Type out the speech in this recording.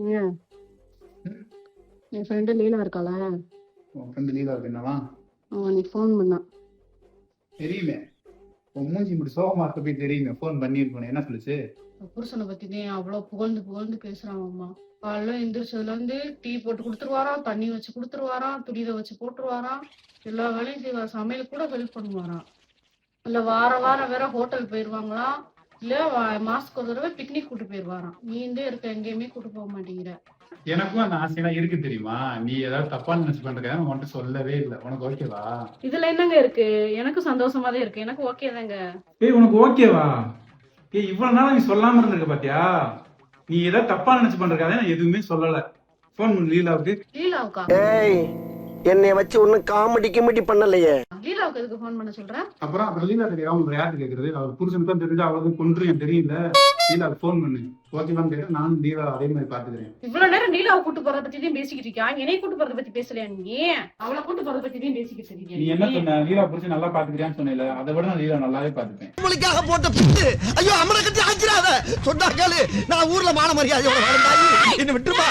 ஏன்? என் ஃப்ரெண்டு லீலா இருக்காள? உன் ஃப்ரெண்டு லீலா இருக்கு என்னவா? அவன் அன்னைக்கு ஃபோன் பண்ணான் தெரியுமே. உன் மூஞ்சி இப்படி சோகமா இருக்க போய் தெரியுமே. ஃபோன் பண்ணியிருக்கணும் என்ன சொல்லுச்சு? புருஷனை பத்தி தான் அவ்வளவு புகழ்ந்து புகழ்ந்து பேசுறான் அம்மா காலைல எந்திரிச்சதுல இருந்து டீ போட்டு கொடுத்துருவாராம் தண்ணி வச்சு கொடுத்துருவாராம் துணிதை வச்சு போட்டுருவாராம் எல்லா வேலையும் செய்வார் சமையல் கூட ஹெல்ப் பண்ணுவாராம். இல்ல வார வாரம் வேற ஹோட்டல் போயிருவாங்களாம். இல்ல வா- மாசத்துக்கு ஒரு தடவை பிக்னிக் கூட்டு போயிருவாராம். நீ இருந்தே இருக்க எங்கேயுமே கூட்டு போக மாட்டேங்கிற. எனக்கும் அந்த ஆசையெல்லாம் இருக்கு தெரியுமா? நீ ஏதாவது தப்பா நினைச்சு பண்றதுக்காக உன்கிட்ட சொல்லவே இல்லை. உனக்கு ஓகேவா இதுல என்னங்க இருக்கு? எனக்கு சந்தோஷமா தான் இருக்கு. எனக்கு ஓகே தாங்க. ஏய் உனக்கு ஓகேவா ஏய் இவ்வளவு நாளா நீ சொல்லாம இருந்திருக்க பாத்தியா? நீ ஏதாவது தப்பா நினைச்சு பண்றதுக்காக நான் எதுவுமே சொல்லல. ஃபோன் பண்ணு லீலாவுக்கு. லீலாவுக்கா? ஏய் என்னைய வச்சு ஒன்னும் காமெடி கிமெடி பண்ணலையே. லீலாவுக்கு எதுக்கு ஃபோன் பண்ண சொல்ற? அப்புறம் அப்புறம் லீலா தெரியும் அவங்க யாருக்கு கேக்குறது? அவர் புருஷனுக்கு தான் தெரிஞ்சு அவ்வளவு கொன்று எனக்கு தெரியல. லீலாவுக்கு ஃபோன் பண்ணு. ஓகேவான்னு கேட்டா நானும் லீலா அதே மாதிரி பாத்துக்கிறேன் இவ்வளவு நேரம் நீலாவை கூட்டு போறத பத்தி தான் பேசிக்கிட்டு இருக்கியா? என்னைய கூட்டு போறத பத்தி பேசலையா நீ? அவளை கூட்டு போறத பத்தி தான் பேசிக்கிட்டு நீ இருக்கீங்க என்ன சொன்ன? லீலா புருஷன் நல்லா பாத்துக்கிறியான்னு சொன்னேல. அதை விட நான் லீலா நல்லாவே பாத்துப்பேன் உங்களுக்காக போட்ட பிட்டு. ஐயோ அம்மனை கட்டி ஆச்சிராத சொன்னா கேளு. நான் ஊர்ல மான மரியாதையோட வாழ்ந்தாயி. என்ன விட்டுருப்பா